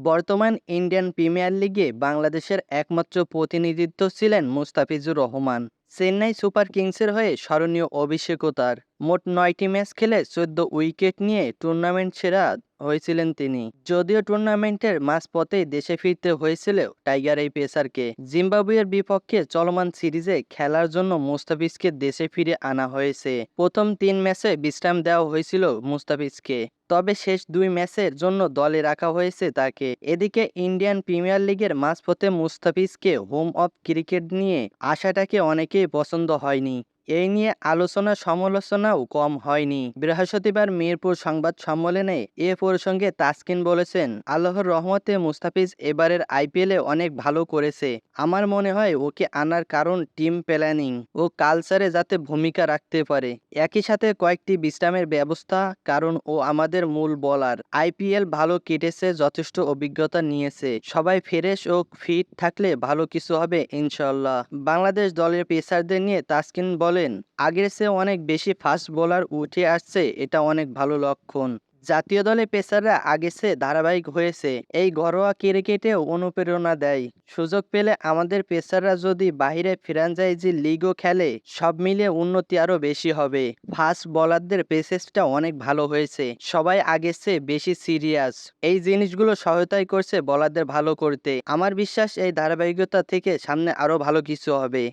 বর্তমান Indian premier লিগে বাংলাদেশের একমাত্র প্রতিনিধিত্ব ছিলেন মুস্তাফিজুর রহমান। চেন্নাই সুপার কিংসের হয়ে স্মরণীয় অভিষেকও তার। মোট নয়টি ম্যাচ খেলে চোদ্দ উইকেট নিয়ে টুর্নামেন্ট সেরা হয়েছিলেন তিনি। যদিও টুর্নামেন্টের মাঝপথেই দেশে ফিরতে হয়েছিল টাইগার এই পেসারকে, জিম্বাবুয়ের বিপক্ষে চলমান সিরিজে খেলার জন্য মুস্তাফিজকে দেশে ফিরে আনা হয়েছে। প্রথম তিন ম্যাচে বিশ্রাম দেওয়া হয়েছিল মুস্তাফিজকে, তবে শেষ দুই ম্যাচের জন্য দলে রাখা হয়েছে তাকে। এদিকে ইন্ডিয়ান প্রিমিয়ার লিগের মাঝপথে মুস্তাফিজকে হোম অফ ক্রিকেট নিয়ে আশাটাকে অনেকেই পছন্দ হয়নি। এই নিয়ে আলোচনা সমালোচনাও কম হয়নি। বৃহস্পতিবার মিরপুর সংবাদ সম্মেলনে এ প্রসঙ্গে তাসকিন বলেছেন, আল্লাহর রহমতে মুস্তাফিজ এবারের আইপিএলে অনেক ভালো করেছে। আমার মনে হয় ওকে আনার কারণ টিম প্ল্যানিং ও কালচারে যাতে ভূমিকা রাখতে পারে। একই সাথে কয়েকটি বিশ্রামের ব্যবস্থা, কারণ ও আমাদের মূল বলার। আইপিএল ভালো কেটেছে, যথেষ্ট অভিজ্ঞতা নিয়েছে। সবাই ফ্রেশ ও ফিট থাকলে ভালো কিছু হবে ইনশাল্লাহ বাংলাদেশ দলের পেসারদের নিয়ে তাসকিন বলেন, আগের চেয়ে অনেক বেশি ফাস্ট বোলার উঠে আসছে, এটা অনেক ভালো লক্ষণ। জাতীয় দলে পেসাররা আগে চেয়ে ধারাবাহিক হয়েছে। এই ঘরোয়া ক্রিকেটেও অনুপ্রেরণা দেয়। সুযোগ পেলে আমাদের পেসাররা যদি বাহিরে ফ্র্যাঞ্চাইজি লিগও খেলে, সব মিলিয়ে উন্নতি আরও বেশি হবে। ফাস্ট বলারদের পেসেসটা অনেক ভালো হয়েছে। সবাই আগের চেয়ে বেশি সিরিয়াস। এই জিনিসগুলো সহায়তাই করছে বলারদের ভালো করতে। আমার বিশ্বাস এই ধারাবাহিকতা থেকে সামনে আরও ভালো কিছু হবে।